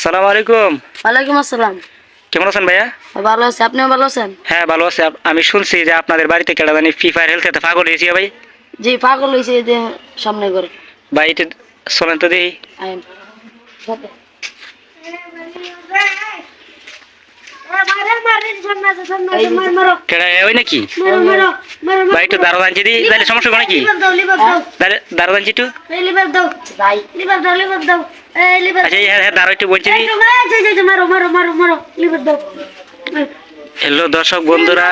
আসসালামু আলাইকুম। ওয়ালাইকুম আসসালাম। কেমন আছেন ভাইয়া? ভালো আছি। আপনিও ভালো আছেন? হ্যাঁ ভালো আছে। আমি শুনছি যে আপনাদের বাড়িতে কেটা জানি ফ্রি ফায়ার হেলথ খেতে পাগল হয়েছি ভাই। জি পাগল হয়েছে যে সামনে করে ভাই এটা শোনেন তো দেখি। ওই নাকি? ভাই একটু দাঁড়া জানছি দি তাহলে সমস্যা হবে আচ্ছা হ্যাঁ হ্যাঁ একটু বলছি হ্যালো দর্শক বন্ধুরা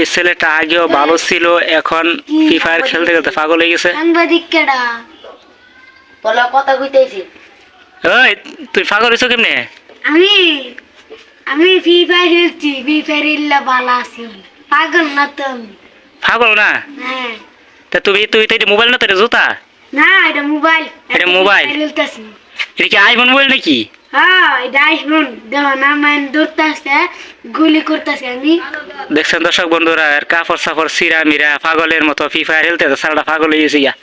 এই ছেলেটা আগেও ভালো ছিল এখন ফ্রি ফায়ার খেলতে খেলতে পাগল হয়ে গেছে। কথা কইতেছি। ওই তুই পাগল হয়েছো কেমনে? আমি আমি ফ্রি ফায়ার খেলছি ফ্রি ফায়ার ইল্লা ভালো আছি। পাগল না তো আমি। পাগল না? হ্যাঁ। তা তুমি তুই তো এটা মোবাইল না তো এটা জুতা? না এটা মোবাইল এটা মোবাইল? খেলতেছি। এটা কি আইফোন মোবাইল নাকি? হ্যাঁ এটা আইফোন। দেখো না মান গুলি করতেছে আমি। দেখছেন দর্শক বন্ধুরা আর কাপড় সাপড় সিরা মিরা পাগলের মতো ফ্রি ফায়ার খেলতে তো সারাটা পাগল হয়ে গেছে গিয়া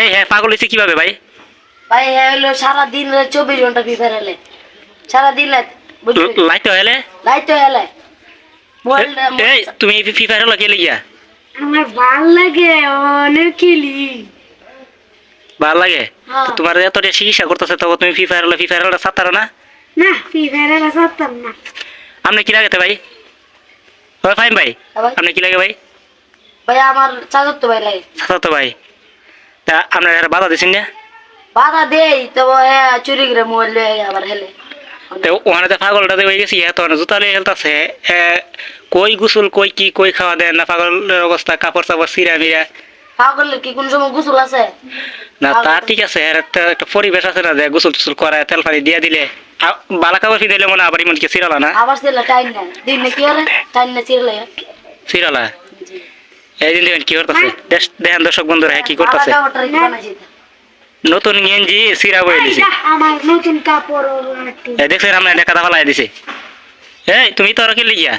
এই হ্যাঁ পাগল হয়েছে কীভাবে ভাই? ভাই হ্যাঁ হলো সারাদিন চব্বিশ ঘণ্টা ফ্রি ফায়ার হেলে সারাদিন বুঝলি? লাইট হেলে লাইট হেলে এই তুমি ফ্রি ফায়ার হলো খেলে গিয়া? আমার ভালো লাগে অনেক খেলি। ভালো লাগে? হ্যাঁ। তো তোমার এত চিকিৎসা করতেছে তবে তুমি ফ্রি ফায়ার হলো ফ্রি ফায়ার হলো সাতারো না? না ফ্রি ফায়ার হেলা সারতাম না। আপনি কি লাগে ভাই? ওই ফাইন ভাই আপনি কি লাগে ভাই? ভাই আমার চাদর তো ভাই লাগে। সাতাতো ভাই। তা আপনার এরা বাধা দিচ্ছেন না? বাধা দেই হ্যাঁ চুরি করে মোবাইল লয়ে আবার হেলে। তো ওখানে তো পাগলটা হয়ে গেছি এত জুতা লিয়ে হেলতাছে কই গুসুল কই কি কই খাওয়া দেন না? পাগলের অবস্থা কাপড় চাপড় সিরা মিরা পাগলের কি কোন সময় গোসল আছে? না তা ঠিক আছে এর একটা একটা পরিবেশ আছে না যে গোসল টুসল করায় তেল পানি দিয়ে দিলে। মনে আবার কি সিরালা না? আবার সেলা টাইম না দিন না কি হলে টাইম না চিরলে সিরালা এই দিন দেখেন কি করতেছে। দেখেন দর্শক বন্ধুরা হ্যাঁ কি করতেছে। নতুন গেঞ্জি সিরা বয়ে দিছে। আমার নতুন কাপড় দেখছেন আমরা কথা ফেলাই দিছে। এই তুমি তো আর কি লিগিয়া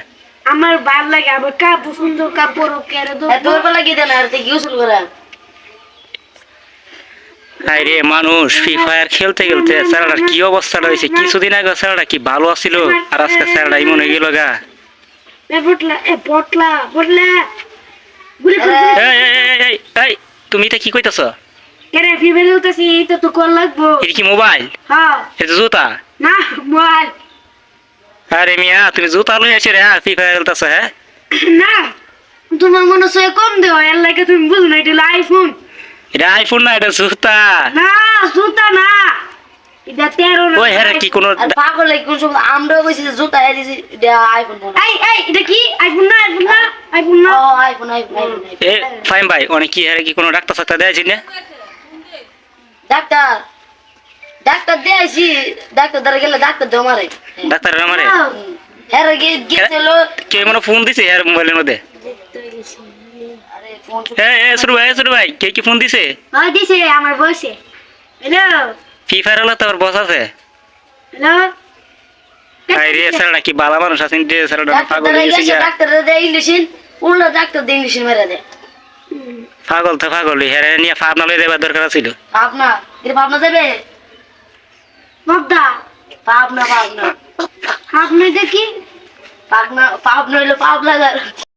আমার ভালো লাগে আবার কাপড় সুন্দর কাপড় কেড়ে দো তোর বেলা কি দেন আর তুই গোসল করে। আরে মানুষ ফ্রি ফায়ার খেলতে খেলতে স্যারটার কি অবস্থাটা হয়েছে? কিছুদিন আগে স্যারটা কি ভালো আছিল? আর আজকে স্যারটা ইমন হয়ে গেল গা। এ পটলা এ পটলা পটলা। গুলি করে এই, এই, এই, এই, এই, তুমি এটা কি কইতাছ? কেরে তো কল লাগবো। এটা কি মোবাইল? হ্যাঁ। এটা জুতা? না মোবাইল। আরে মিয়া তুমি জুতা লই আসে রে হ্যাঁ ফ্রি ফায়ার খেলতেছ হ্যাঁ? না তোমার মনে হয় কম দেও এর লাগে তুমি বুঝ না এটা আইফোন এটা আইফোন না এটা জুতা। না জুতা না। এটা তেরো না ওই হ্যাঁ কি কোনো পাগল লাগে কোন সময় আমরাও কইছি জুতা এ দিছি এটা আইফোন না এই এই এটা কি? আইফোন না আইফোন না আইফোন না। ও আইফোন আইফোন আইফোন এ ফাইম ভাই অনেক কি হ্যাঁ কি কোনো ডাক্তার সাক্তার দেয়াছি না? ডাক্তার ডাক্তার দেয়াইছি ডাক্তার দ্বারা গেলে ডাক্তার দেও মারে। ডাক্তারের আমারে কে মনে ফোন দিছে হ্যাঁ মোবাইলের মধ্যে? আরে ফোন এ এ ভাই শুরু ভাই কে কি ফোন দিছে? দিছে আমার বসে। হ্যালো? ফ্রি ফায়ার হলো তোর বস আছে। হ্যালো? আরে স্যারটা কি বালা মানুষ আছেন যে স্যারটা পাগল হয়ে গেছে গেছে ডাক্তার দেয় ইংলিশিন উল্টা ডাক্তার দিয়ে ইংলিশিন মেরে দেয়। পাগল তো পাগল হ্যাঁ নিয়ে ফাবনা লই দেবার দরকার ছিল। ভাবনা এর ভাবনা যাবে? ভাবনা ভাবনা ভাবনা দেখি পাবনা পাবনা হইল পাবনা